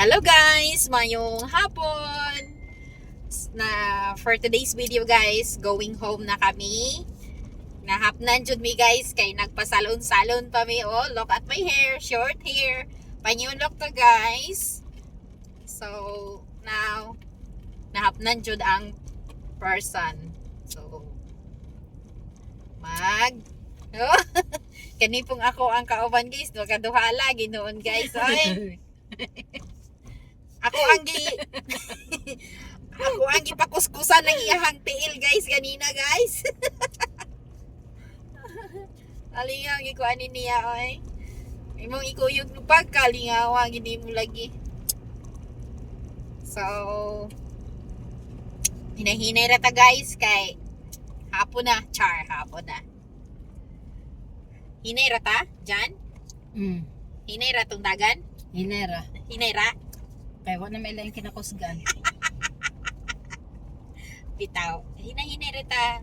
Hello guys! Mayong hapon! Na for today's video guys, going home na kami. Nahapnan jud mi guys kay nagpasalon-salon pa mi oh. Look at my hair, short hair. Panyunok to guys. So now nahapnan jud ang person. So mag oh, kani ako ang kauban guys, do kaduhala ginoon guys. Ay. Ako ang gi Ako ang gipakuskusan ng iyahang tiil guys kanina guys. Alinga gikuan ni niya oy. Imong ikuyog ng pagkalingawa gini mo lagi. So hinahinay ra ta guys kay hapon na, char hapon na. Hinay ra ta, Jan? Mm. Hinay ra tong dagan? Hinera. Hinay ra? Kaya wala na may laing kinakusgan. bitaw. Hinahinay rita.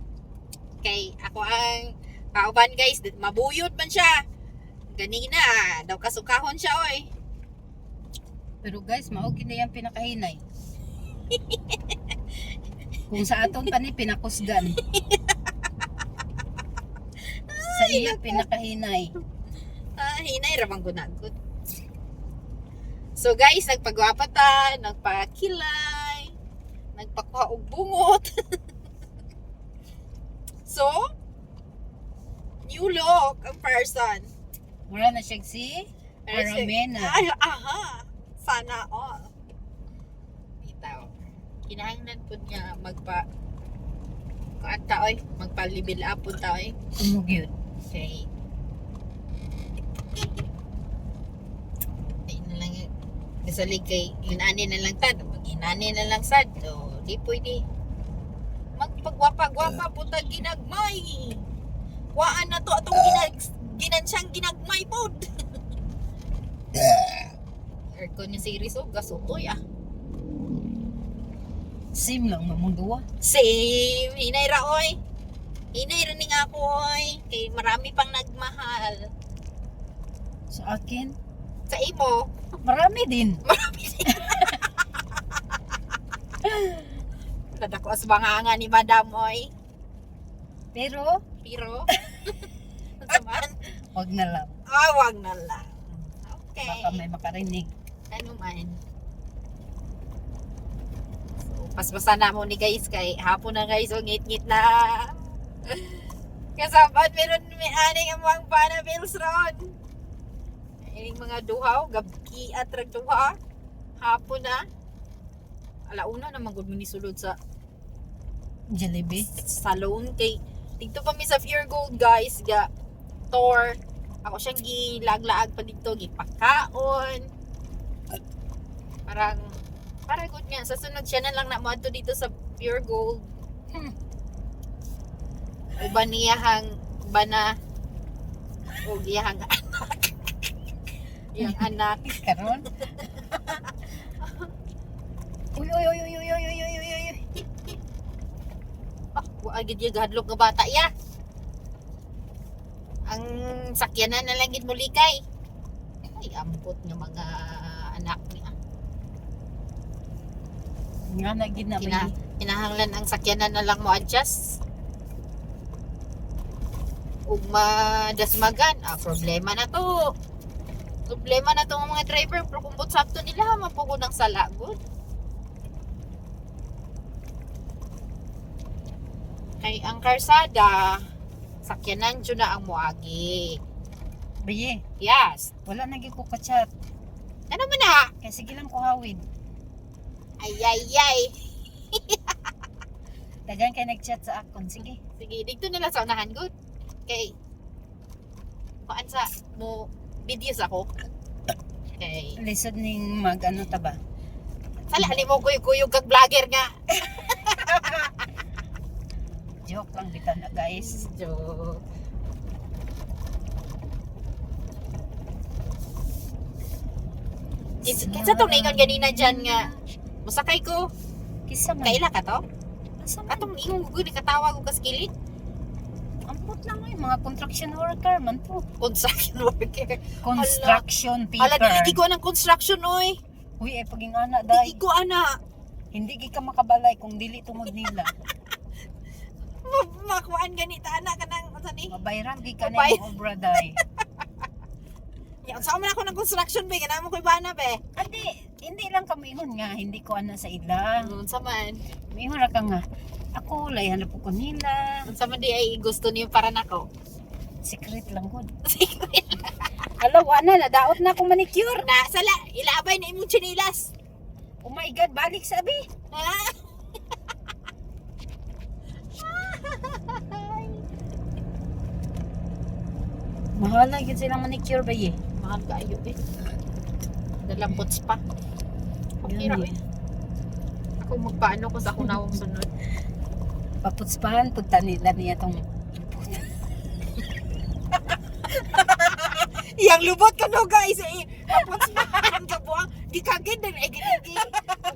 Kay ako ang kauban guys, mabuyot man siya. Ganina, daw kasukahon siya oy. Pero guys, mao gina yung pinakahinay. Kung sa aton tani pinakusgan. sa iya pinakahinay. Ah, hinay ra bang gunagot. So guys, nagpagwapa ta, nagpakilay, nagpakuha og bungot. so, new look ang person. Wala na siya si Aramena. Ay, aha. Sana all. Bitaw. Kinahanglan po niya magpa kaata oy, magpalibil up po ta oy. Umugyod. Okay. Ay na lang yun. Kasalig kay inani na lang tad. Pag inani na lang sad. So, di pwede. Magpagwapa-gwapa po ta ginagmay. Waan na to atong ginag ginansyang ginagmay pod. Aircon yung series oh, gasutoy ah. Sim lang mamunduwa. Same, hinay ra oy. Hinay ra ning ako oy. Kay marami pang nagmahal. Sa akin, Sa imo, marami din. Nadako as banganga ni Madam oy. Pero, Pero, Saman? wag na lang. Ah, wag na lang. Okay. Baka may makarinig. Ano man. So, paspasan na mo ni guys kay hapon na guys o ngit-ngit na. Kasabat meron may aning ang mga panabils ron. Ining mga duhaw, gabki at ragduha. Hapon na. Alauna naman gud mo ni sulod sa Jollibee. salon kay dito pa mi sa Pure Gold guys ga tour ako siyang gilaglaag pa dito gipakaon parang para good nga sa sunod siya na lang na mo dito sa Pure Gold Hmm. uban niyahang bana o iyahang anak iyang anak Karon. uy, uy, uy, uy, uy, uy, uy, uy, uy, uy. ah wa gid yung hadlok nga bata ya ang sakyanan na lang gid mo likay ay ampot nga mga anak niya Nga na gid na Kina, kinahanglan ang sakyanan na lang mo adjust. Ug madasmagan, ah, problema na to. Problema na to ng mga driver, pero kung but sakto nila, mapugod ang salagod. Kay ang karsada, sakyanan dyan na ang muagi. Baye, Yes. wala na gid ko ka-chat. Ano man na? Kaya sige lang ko hawid. Ay, ay, ay. Dagan kay nag-chat sa akon. Sige. Sige, dito na lang sa unahan, good. Okay. Kuan sa mo videos ako. Okay. Lisod ning mag ano ta ba? Sala, ali mo kuyog-kuyog kag vlogger nga. Joke lang bitaw na guys. Joke. Kinsa tong naingon ganina dyan nga, musakay ko, Kisa man. kaila ka to? Atong ingon ko, nakatawa ko lang ay mga construction worker man po. Construction worker. Construction Hala, people. dili ko ng construction, oy. Uy, ay paging anak Di dahil. ko ana. Hindi gi ka makabalay kung dili tungod nila. Ma- Makuan ganita ana kanang unsa ni? Mabayran gi ka na yung obra dahil. Ya, unsa man ako ng construction be kanamo ko ibana be. Adi, hindi lang kami ingon nga, hindi ko ana sa ila. Unsa man? Mingon ra ka nga, ako layan na po ko nila. Unsa man di ay gusto niyo para nako. Secret lang gud. Alaw, ana, nadaot na akong manicure. Na sala ilabay na imong chinilas. Oh my God, balik sabi. Ha? Mahala yun silang manicure ba eh. Mahal kayo eh. Dalampots pa. Okay ra Yan eh. eh. Ako magpaano ko sa kunawang sunod. Paputspahan, punta nila niya tong Iyang lubot ka no guys eh. Tapos mahan ka buang. Di kagid din ay ginigi.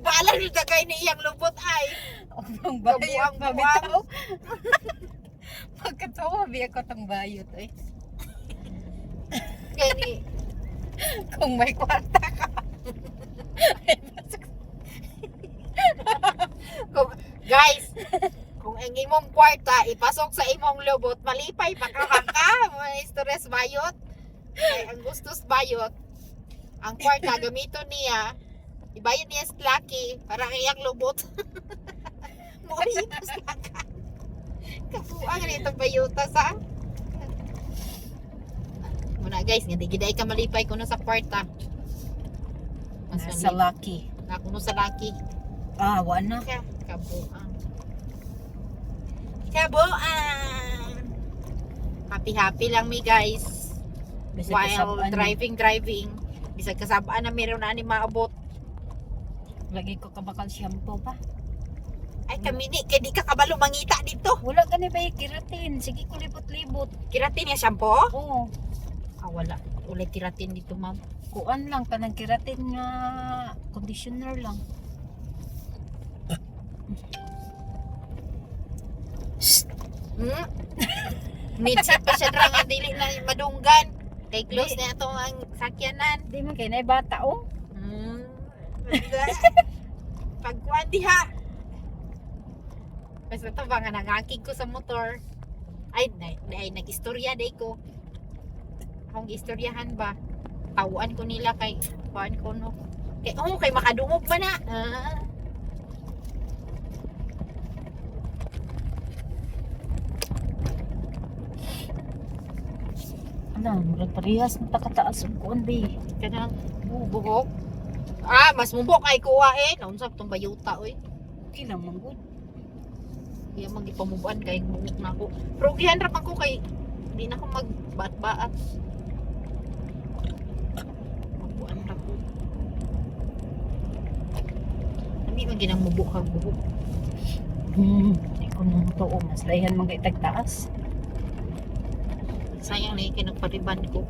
Bala ni dagay ni iyang lubot ay. Ang bayot pa bitaw. Pagkatawa, biya ko tong bayot eh. Gani. Kung may kwarta ka. Kung, guys, kung ang imong kwarta ipasok sa imong lubot, malipay pa ka ka. Stress bayot. Kay ang gustos bayot. Ang kwarta gamito niya. Ibayad niya sa laki para kayang lubot. Moritos na ka. Kapuang nito bayuta sa Guys, nga giday ka malipay kuno sa kwarta. Mas Sa malipay lucky. na kuno sa laki. Ah, wala. Ka, kabuang. Kabuang. Happy-happy lang mi guys. Bisag While driving, driving. Bisag kasabaan na meron na ni maabot. Lagi ko kabakal shampoo pa. Ay kami ni, kaya di ka kabalo mangita dito. Wala ka ni ba kiratin? Sige ko libot-libot. Kiratin niya shampoo? Oo. Wala. Ulay kiratin dito ma'am. Kuan lang ka ng kiratin nga conditioner lang. Hmm? Midset pa siya dra nga dili na madunggan. Kay close na ito ang sakyanan. Di man kay na bata oh. Hmm. Pagkuhan diha. Basta to ba nga nangakig ko sa motor. Ay, na, ay nag-istorya day ko. Akong istoryahan ba? Tawaan ko nila kay kuhan ko no. Kay oh, kay makadungog pa na. Ah. Ano, murag parehas na takataas ang kuan Kanang bubuhok. Ah, mas mubok ay kuha eh. Naunsap tong bayuta oy. Okay lang man good. Iya magipamubuan kay bungok na ako. Pero gihan ra ko kay di na ako magbaat-baat. Mabuan ra ko. Hindi man ginang mubok kag buhok. Hmm. Di ko nang too. Mas layan man kay tagtaas. Sayang na yung kinagpariban ko.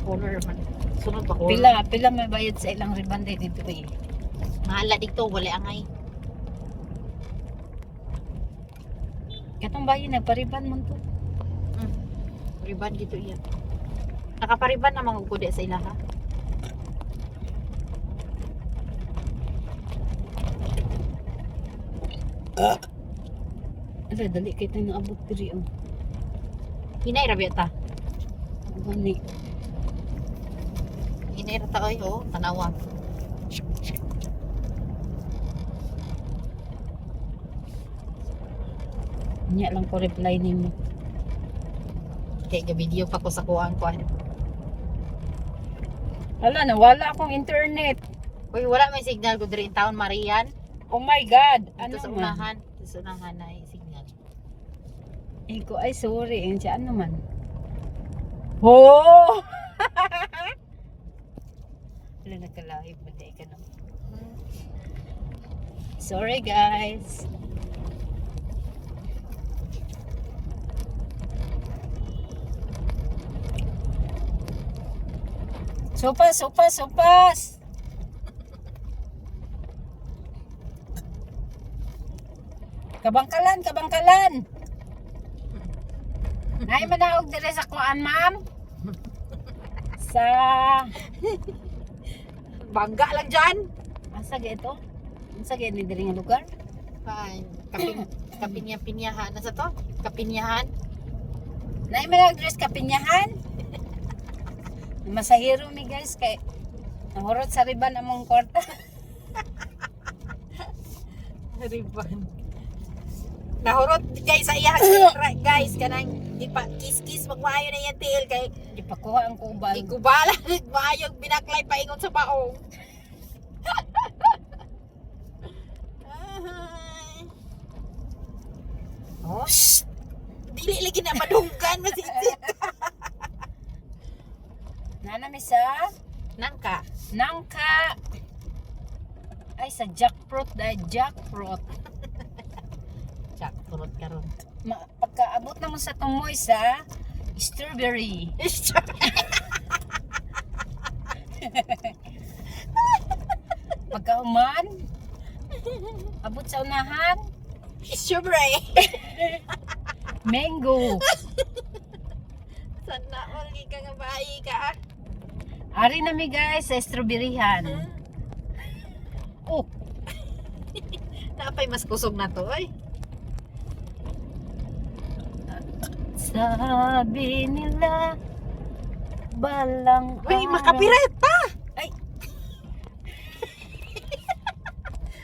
Color man. Sunod pa color. Pila, pila may bayad sa ilang ribande dito ba eh. Mahala dito, wala angay. Katong bayan nagpariban man to. Riban dito iya. Nakapariban na mga kude sa ilaha. Ala, dali kay tayo naabot diri oh. Hinay rabi ta. Gani. Hinay ra ta oy oh, tanawa. Nya lang ko reply nimo. Kay video pa ko sa kuan kuan. Ala, nawala akong internet. Uy, wala may signal ko diri in town Marian. Oh my God! Ano sa man? unahan, dito sa unahan na ay signal. Eh ko, ay sorry. Ang siya ano man? Oh! Wala nakalahi pa di ka naman. Sorry guys. Sopas, sopas, sopas! Kabangkalan, kabangkalan! Nay manaog dire sa kuan, ma'am. Sa Bangga lang dyan. asa ga ito? Asa ni dire nga lugar? Ay, kapin, kapinya-pinyahan. Nasa to? Kapinyahan. Nay manaog dire sa kapinyahan. Masahiro mi guys kay nahurot sa riban among kwarta. Riban. Nahurot guys sa iya guys kanang di pa kiss-kiss magmaayo na yan tiil kay Di pa kuha ang kubal. igubala nagmaayog binaklay paingon sa baong. Oh. Dili lagi na madunggan masisit. Nana mi sa Nangka. nangka. Ay sa jackfruit dahil jackfruit. Turot karon. Ma, pagkaabot na mo sa tumoy sa strawberry. Pagkauman, abot sa unahan, Strawberry. mango. Sana all ka nga bayi ka. Ari na mi guys sa strawberryhan. Oh, Napay mas kusog na to, oy. sabi nila balang Uy, araw- makapiret pa! Ay.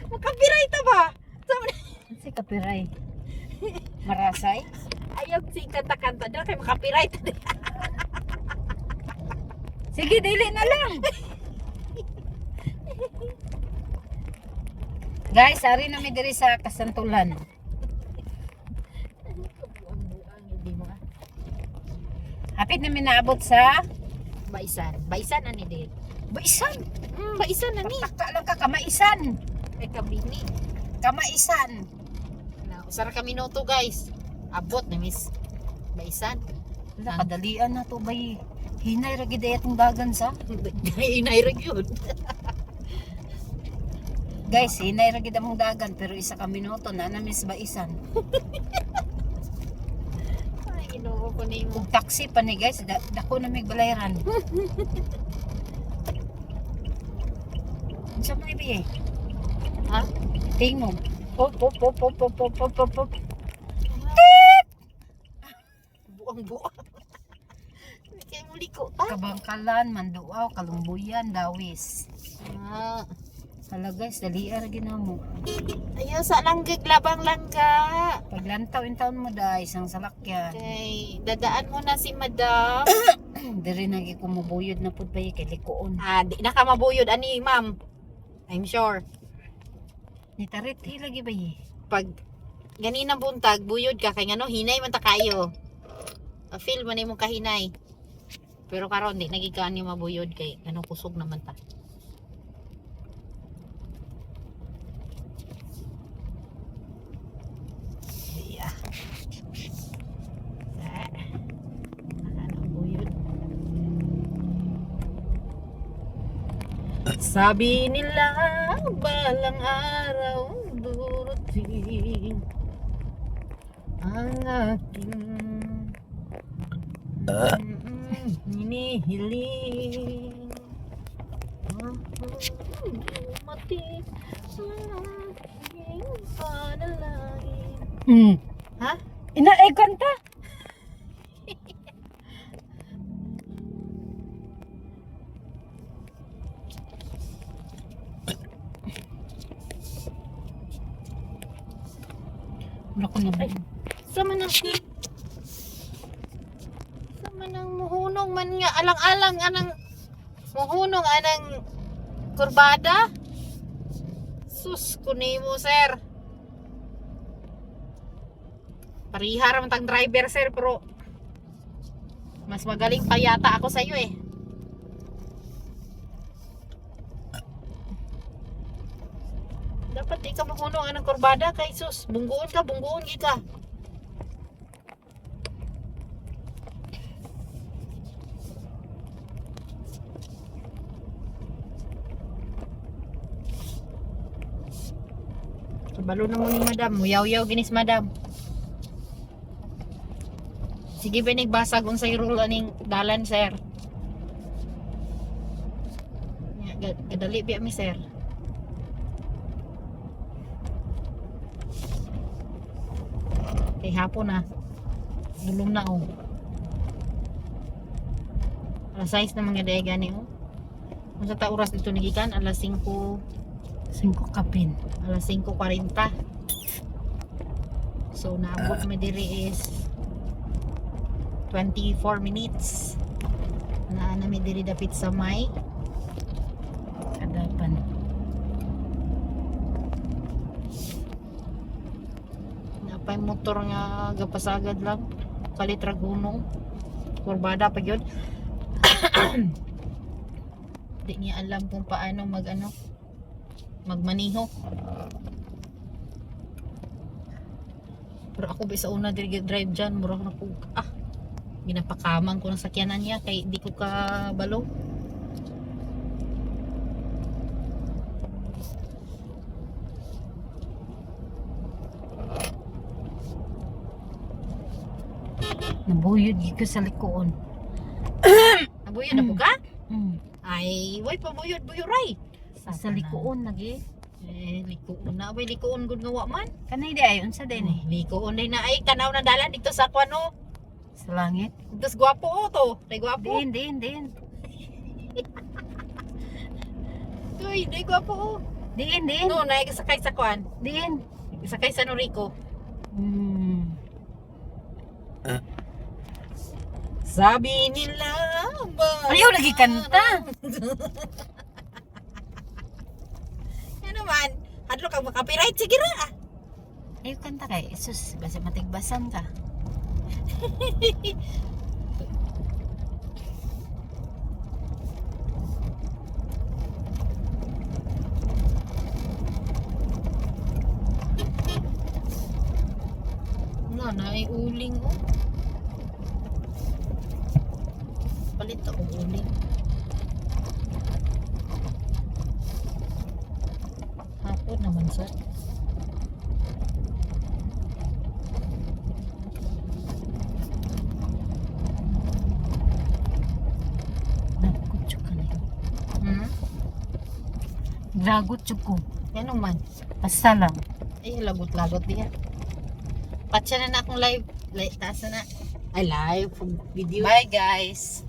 makapiret ta ba? Na- Si kapiray. Marasay. Ayaw si kanta-kanta daw kay makapiret. Sige, dili na lang. Guys, ari na mi diri sa Kasantulan. Hapit na mi naabot sa Baisan. Baisan ani di. Baisan. Hmm, baisan ani. Takta lang ka kamaisan. Kay kabini. Kamaisan. Na, usara kami noto guys. Abot na miss. Baisan. Nakadalian na to bay. Hinay ra gid atong dagan sa. hinay ra gyud. Guys, hinay ra gid among dagan pero isa ka minuto na na miss ba isan. Ay, inuo ko nimo. Ug taxi pa ni guys, da, dako na mig balayaran. Unsa man ibigay? Eh? Ha? Ting mo. Pop pop pop pop pop pop pop pop. Buang buang. Kay muli ko ta. Kabangkalan, Manduaw, Kalumbuyan, Dawis. Ah. Hala guys, dali ra ginamo. Ayaw sa langgig labang langga. Paglantaw in taon mo da isang salakyan. Okay, dadaan mo na si madam. Diri nagi kumubuyod na pud bay kay likuon. ah, di na ka mabuyod ani, ma'am. I'm sure. Ni tarit lagi bay. Pag ganina buntag, buyod ka kay ngano hinay man ta kayo. Ah, feel man imong kahinay. Pero karon di nagikaan ni mabuyod kay ano kusog naman ta. Sabi nila balang araw durating ang humihiling Matik hmm. sa aking panalangin Ha? Ina, eh, kanta. Alang-alang anang muhunong anang kurbada. Sus kunimo sir. Parihar man tang driver sir pero mas magaling pa yata ako sa iyo eh. Dapat di ka mahunong anang kurbada kay sus. Bungguon ka, bungguon gid Kabalo na mo ni madam. Muyaw-yaw ginis madam. Sige ba nagbasag unsay rule aning dalan sir? Gadali biya mi sir. Kay hapon na. Dulong na oh. Alas 6 na mga daya gani oh. Kung sa oras dito nagikan, alas 5, 5 kapin. alas 5.40. So, naabot mi diri is 24 minutes. Na na mi diri dapit sa may Kadapan. napay motor nga gapasagad lang kalit raguno kurbada pa gyud di niya alam kung paano mag ano magmaniho. Pero ako ba sa una drive dyan? Murag na ko ah ginapakamang ko ng sakyanan niya kay di ko ka balo Nabuyod ko sa likuon. nabuyo na po ka? Mm. ay way pa buyod buyo ray Sa likuon lagi. eh likoon na way likoon gud nga wa man Kanay di ay unsa din eh. likoon day na ay tanaw na dalan dito sa kwano Sa langit. Tapos gwapo o to. Day gwapo. Din, din, din. Uy, day gwapo o. Din, din. No, na sakay sa kwan. Din. Sakay sa Norico. Mm. Sabi nila ba? Ayaw lagi kanta. Man? Hadlo kang makapiright. Sige ra. Ayaw kanta kay Sus, basi matigbasan ka. No, na ay uling o. Palit ako uling. Hapon naman sir. Nagkutso ka na. Hmm? Gragot ko. Yan man. Basta lang. Ay, lagot-lagot diya. Patsa na na akong live. live taas na na. Ay, live. Video. Bye guys.